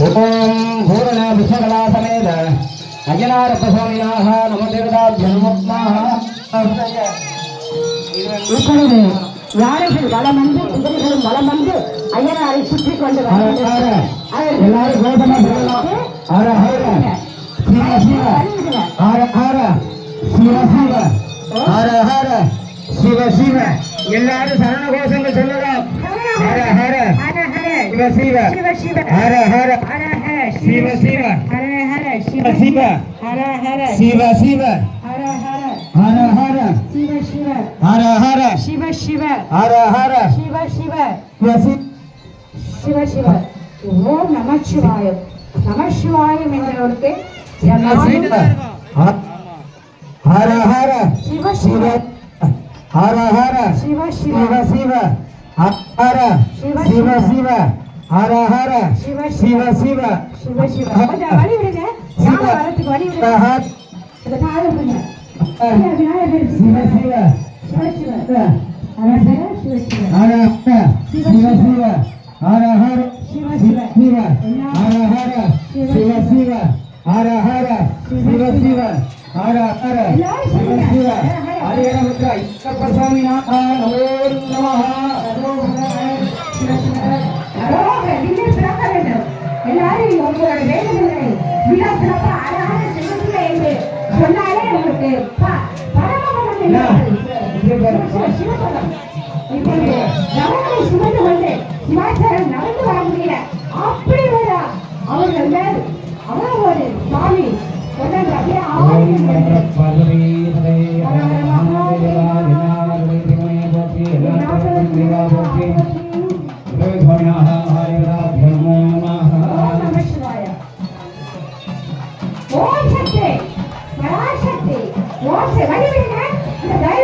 ஓம் பூரண விஸ்வகலா சமேத அஜனாரப்ப சுவாமியாக நம இப்பொழுது யானைகள் வலம் வந்து குதிரைகளும் வலம் வந்து ஐயனாரை சுற்றி கொண்டு எல்லாரும் கோபமா சொல்லலாம் ஹர சிவ சிவ ஹர ஹர சிவ சிவ எல்லாரும் சரண கோஷங்கள் சொல்லலாம். ஹர ஹர சிவ சிவ ஹர ஹர சிவ சிவ ஹர ஹர சிவ சிவ ஹர ஹர சிவ சிவ ஹர ஹர ஹர ஹர சிவ சிவ ஹர ஹர சிவ சிவ ஹர ஹர சிவ சிவ சிவ சிவ ஓம் நமச்சிவாயம் நமச்சிவாயம் சிவ ஹர ஹர சிவ சிவ ஹர ஹர சிவ சிவ சிவ ஹர சிவ சிவ ஹர ஹர சிவ சிவ சிவ சிவ சிவ வழி விடுங்க யானை வரத்துக்கு வழி விடுங்க அந்த காதை விடுங்க விநாயகர் சிவ சிவ சிவ சிவ ஹர ஹர சிவ சிவ ஹர ஹர சிவ சிவ ஹர ஹர சிவ சிவ சிவ சிவ ஹர ஹர சிவ சிவ ஹர ஹர சிவ சிவ ஹர ஹர சிவ சிவ ஹரிஹரமுத்ர ஐயப்ப சுவாமி நமோ நமஹ உங்களோட வேண்டுதல்களை மிக சிறப்பா அழகாக சிவசிவ என்று சொன்னாலே உங்களுக்கு சுமந்து கொண்டு சிவாச்சாரம் நடந்து வர முடியல அப்படி ஒரு அவர்கள் மேல் அவ்வளவு ஒரு சுவாமி அப்படியே Nossa, vai libertar? Verdade?